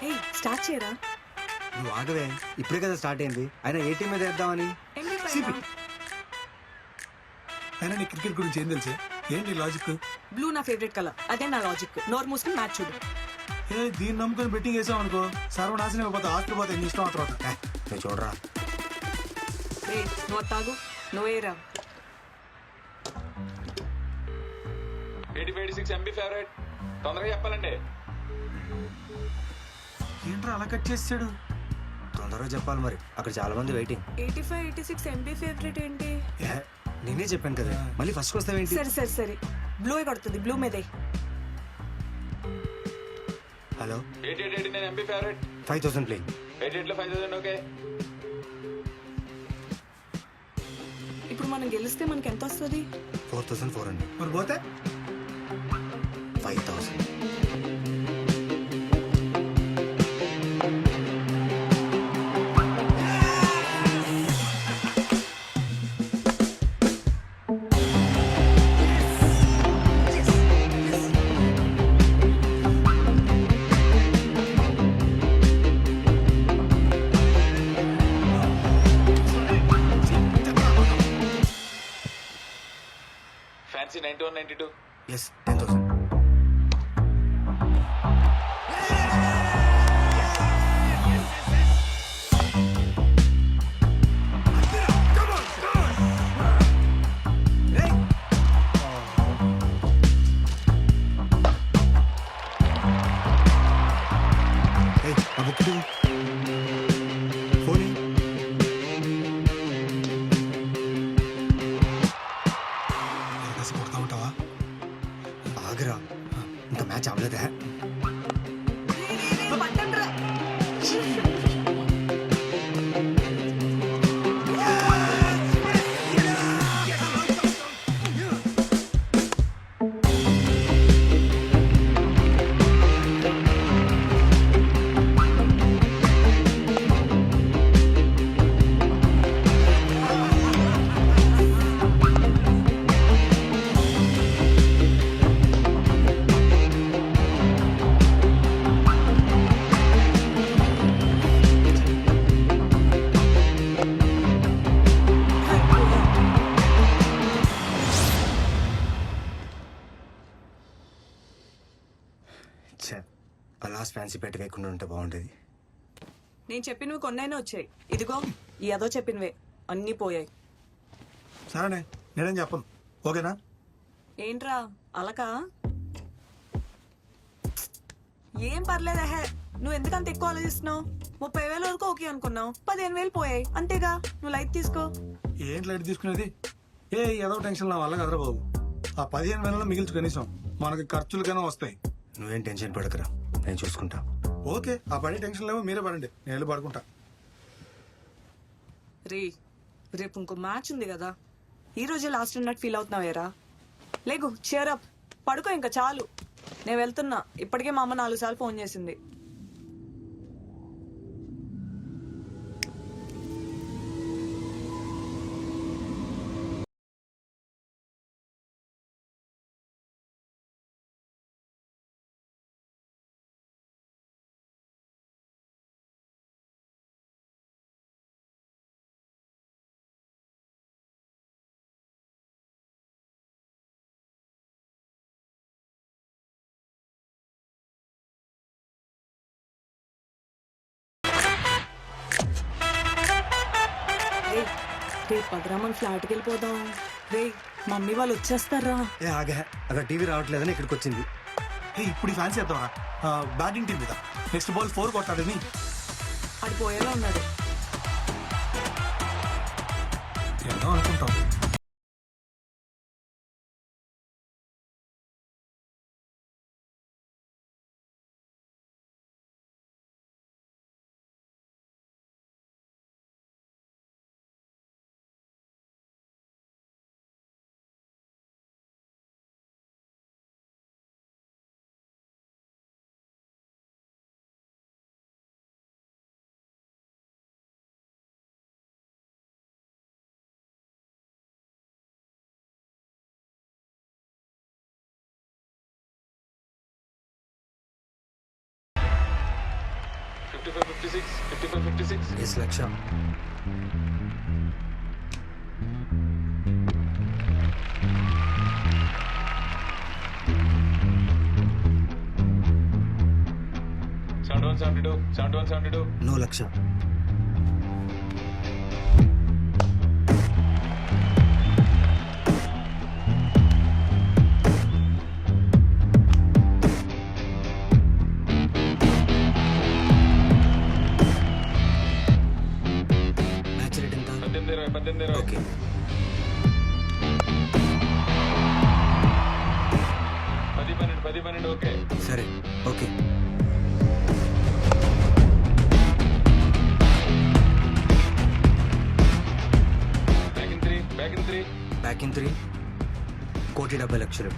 హే start చేయరా? నువ్వు ఆగవే. ఇప్పుడే కదా స్టార్ట్ అయింది. అయినా ఏ టీం మీద వేద్దామని? సిపి. అయినా? నీ క్రికెట్ గురించి ఏం తెలుసు? ఏంటి లాజిక్ బ్లూ నా ఫేవరెట్ కలర్ అదే నా లాజిక్ నోర్ మూసుకుని మ్యాచ్ చూడు. ఏ దీన్ని నమ్ముకొని బెట్టింగ్ వేసాం అనుకో సర్వనాశనం అయిపోతే ఆస్తి పోతే నీ ఇష్టం ఆ తర్వాత. ఏ, నువ్వు చూడరా. రే నువ్వు తాగు. నువ్వేరా eighty five six MB favourite తొందరగా చెప్పాలండి. ఏంట్రా అలా కట్ చేసాడు తొందరగా చెప్పాలి మరి. అక్కడ చాలా మంది waiting eighty five eighty six MB favourite ఏంటి? ఏ, నేనే చెప్పాను కదా. మళ్ళీ ఫస్ట్ వస్తావేంటి సరే సరే సరే. బ్లూ కొడుతుంది? బ్లూ మీదే. Hello eight eight eighty nine MB favourite five thousand play eight ఎయిట్లో ఫైవ్ థౌసండ్ ఓకే ఇప్పుడు మనం గెలిస్తే మనకి ఎంత వస్తుంది? ఫోర్ థౌసండ్ ఫోర్ హండ్రెడ్ మరి పోతే? Five thousand ninety two yes ఇంకా మ్యాచ్ ఛే, ఆ లాస్ట్ ఫ్యాన్సీ పెట్టి వేయకుండా ఉంటే బాగుండేది. నేను చెప్పినవి కొన్నైనా వచ్చాయి. ఇదిగో ఈ అదో చెప్పినవే. అన్నీ పోయాయి. సరేనే నేనేం చెప్పను. ఓకేనా? ఏంట్రా అలకా? ఏం పర్లేదు హే నువ్వు ఎందుకంత ఎక్కువ ఆలోచిస్తున్నావు? ముప్పై వేల వరకు ఓకే అనుకున్నావు. పదిహేను వేలు పోయాయి. అంతేగా? నువ్వు లైట్ తీసుకో. ఏంటి లైట్ తీసుకునేది? ఏ ఏదో టెన్షన్ నా వల్ల కదరా బాబు. ఆ పదిహేను వేలలో మిగిల్చు కనీసం. మనకి ఖర్చులకైనా వస్తాయి. నువ్వేం టెన్షన్ పడకరా. నేను చూసుకుంటా. ఓకే ఆ పడే టెన్షన్ లేవో మీరే పడండి. నేను వెళ్ళి పడుకుంటా. రే రేపు ఇంకో మ్యాచ్ ఉంది కదా. ఈ రోజే లాస్ట్ ఉన్నట్టు ఫీల్ అవుతున్నావేరా? లేకు అప్ పడుకో ఇంకా చాలు. నేను వెళ్తున్నా. ఇప్పటికే మా అమ్మ నాలుగు సార్లు ఫోన్ చేసింది. రే పదరామన్ ఫ్లాట్కి వెళ్ళిపోదాం. రే మమ్మీ వాళ్ళు వచ్చేస్తారా? ఏ ఆగా. అక్కడ టీవీ రావట్లేదని ఇక్కడికి వచ్చింది. ఏ ఇప్పుడు ఫ్యాన్సీ చేద్దామా? బ్యాటింగ్ టీం మీద నెక్స్ట్ బాల్ ఫోర్ కొట్టాడని అది పోయేలా ఉన్నాడు. అనుకుంటాం. Yes lakh seventy one seventy two seventy one seventy two no lakh three back in three కోటి డెబ్బై లక్షలు.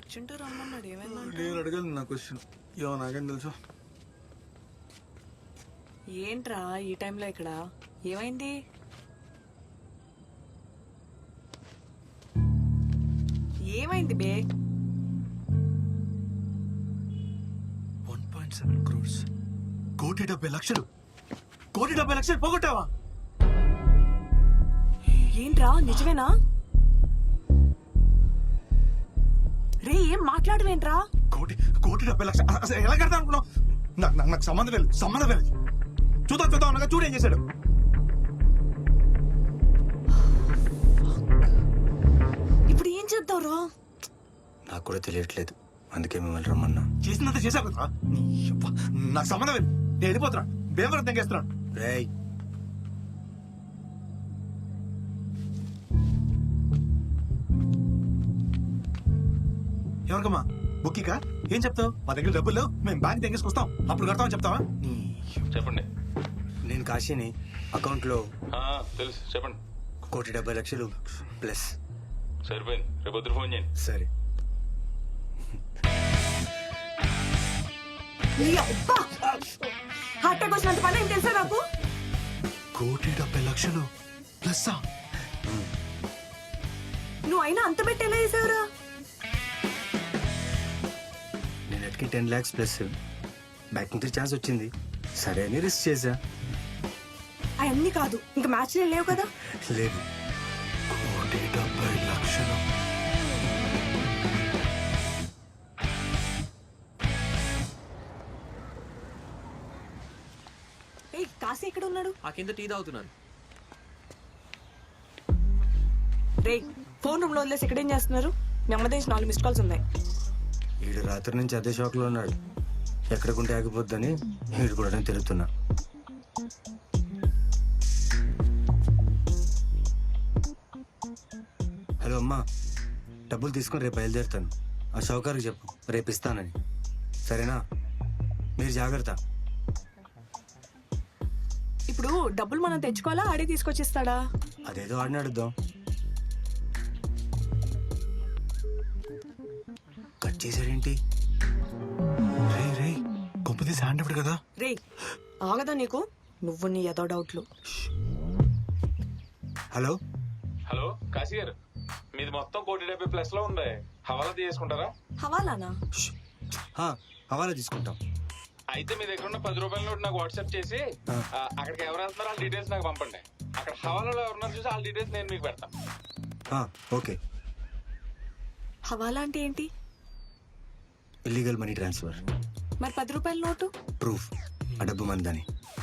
అర్జెంట్ రమ్మన్నాడు. ఏమైందంట? నేను అడగదు నా క్వశ్చన్ ఏమో నాకేం తెలుసు. ఏంట్రా ఈ టైంలో ఇక్కడ? ఏమైంది? ఏమైంది బే? వన్ పాయింట్ సెవెన్ క్రోర్స్ కోటి డెబ్బై లక్షలు. కోటి డెబ్బై లక్షలు పోగొట్టావా? ఏంట్రా? నిజమేనా? రే ఏం మాట్లాడవేంట్రా? కోటి కోటి డెబ్బై లక్షలు అస- అసలు ఎలా కడతా అనుకున్నావు? నాకు నాకు నాకు సంబంధం లేదు సంబంధం లేదు. చూద్దాం చూద్దాం అనగా చూడేం చేశాడు. ఇప్పుడు ఏం చేద్దాంరా నాకు కూడా తెలియట్లేదు. అందుకే మిమ్మల్ని రమ్మన్నా. చేసినంత చేశావు కదా నీ యబ్బ, నాకు సంబంధం లేదు. నేను వెళ్ళిపోతున్నా. బేవరం తెంగేస్తున్నాను రేయ్ ఎవరికమ్మా? బుక్కికా? ఏం చెప్తావు? మా దగ్గర డబ్బులు మేము బ్యాంక్ తెంగేసుకొస్తాం అప్పుడు కడతామని చెప్తావా? చెప్పండి. నేను కాశీని అకౌంట్లో ఆ, తెలుసు. చెప్పండి. కోటి డెబ్బై లక్షలు ప్లస్. సరిపోయింది. రేపు ఫోన్ చేయండి. సరే. వచ్చినంత పని ఏం తెలుసా నాకు? కోటి డెబ్బై లక్షలు ప్లస్ నువ్వు అయినా అంత పెట్టి ఎలా చేసావురా? ఎట్కి టెన్ ల్యాక్స్ ప్లస్ బ్యాక్ నుంచి ఛాన్స్ వచ్చింది. సరే అని రిస్క్ చేశా. అవన్నీ కాదు ఇంకా మ్యాచ్ లేవు కదా? లేదు. కోటి డెబ్బై లక్షలు. ఏ కాశీ ఎక్కడ ఉన్నాడు ఆ కింద టీ తాగుతున్నాను. రే ఫోన్ రూమ్లో వదిలేసి ఎక్కడేం చేస్తున్నారు? మీ అమ్మ నాలుగు మిస్ కాల్స్ ఉన్నాయి. వీడు రాత్రి నుంచి అదే షాక్లో ఉన్నాడు. ఎక్కడికుంటే ఆగిపోద్దని వీడు కూడా నేను తిరుగుతున్నా. హలో అమ్మా డబ్బులు తీసుకొని రేపు బయలుదేరుతాను. ఆ షౌకారికి చెప్పు రేపు ఇస్తానని. సరేనా? మీరు జాగ్రత్త. ఇప్పుడు డబ్బులు మనం తెచ్చుకోవాలా? ఆడే తీసుకొచ్చిస్తాడా? అదేదో ఆడిని అడుద్దాం చేశాడేంటి? రే రే గొప్పది శాండ్ ఇప్పుడు కదా. రే ఆగదా నీకు? నువ్వు నీ ఏదో డౌట్లు. హలో? హలో కాశీ గారు. మీది మొత్తం కోటి డెబ్బై ప్లస్లో ఉంది హవాలా తీసుకుంటారా హవాలానా? హవాలా తీసుకుంటాం. అయితే మీ దగ్గర ఉన్న పది రూపాయల నోట్ నాకు వాట్సాప్ చేసి ఆ. ఆ, అక్కడికి ఎవరు వెళ్తున్నారో వాళ్ళ డీటెయిల్స్ నాకు పంపండి. అక్కడ హవాలాలో ఎవరున్నారు చూసి వాళ్ళ డీటెయిల్స్ నేను మీకు పెడతాను. ఓకే. హవాలా అంటే ఏంటి? ఇల్లీగల్ మనీ ట్రాన్స్ఫర్ మరి పది రూపాయల నోటు? ప్రూఫ్ ఆ డబ్బు మందని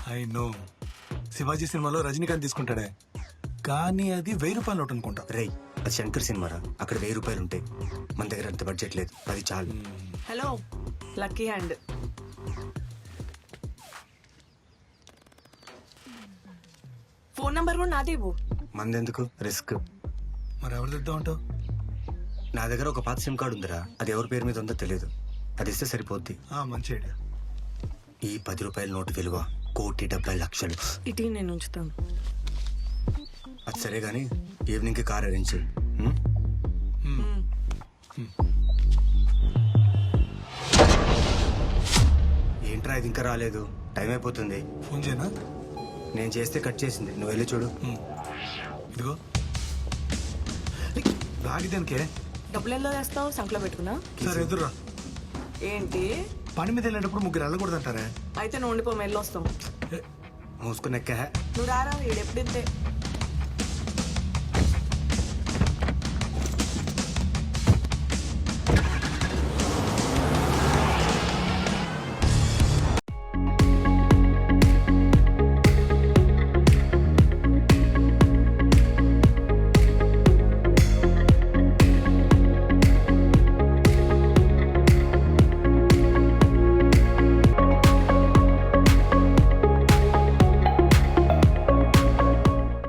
ఐ నో శివాజీ సినిమాలో రజనీకాంత్ తీసుకుంటాడే. కానీ అది వెయ్యి రూపాయల నోట్ అనుకుంటా. రేయ్ అది శంకర్ సినిమారా? అక్కడ వెయ్యి రూపాయలు ఉంటాయి మన దగ్గర అంత బడ్జెట్ లేదు. అది చాలు. Hello lucky hand phone number కూడా నాదే ఇవ్వు. మందెందుకు? రిస్క్ మరి ఎవరు తింటా ఉంటావు నా దగ్గర ఒక పాత సిమ్ కార్డు ఉందిరా. అది ఎవరి పేరు మీద ఉందో తెలియదు అది ఇస్తే సరిపోద్ది. మంచి ఐడియా ఈ పది రూపాయల నోటు విలువ కోటి డెబ్బై లక్షలు. ఇటీ నేను ఉంచుతాను. అది సరే కానీ ఈవినింగ్కి కార్ అరేంజ్ చేయి. ఉం? ఏంట్రా ఇది ఇంకా రాలేదు? టైం అయిపోతుంది. ఫోన్ చేయనా? నేను చేస్తే కట్ చేసింది. నువ్వు వెళ్ళి చూడు. ఇదిగో. బ్యాగ్ దానికే డబ్బులు ఎలా వేస్తావు? సంకలో పెట్టుకున్నా? సరే ఎదురురా. ఏంటి? పని మీద వెళ్ళేటప్పుడు ముగ్గురు వెళ్ళకూడదంటారే? అయితే నువ్వు ఉండిపో మెల్లి వస్తాం ఏ, మూసుకుని ఎక్కా. నువ్వు రారా ఎప్పుడు ఇంతే?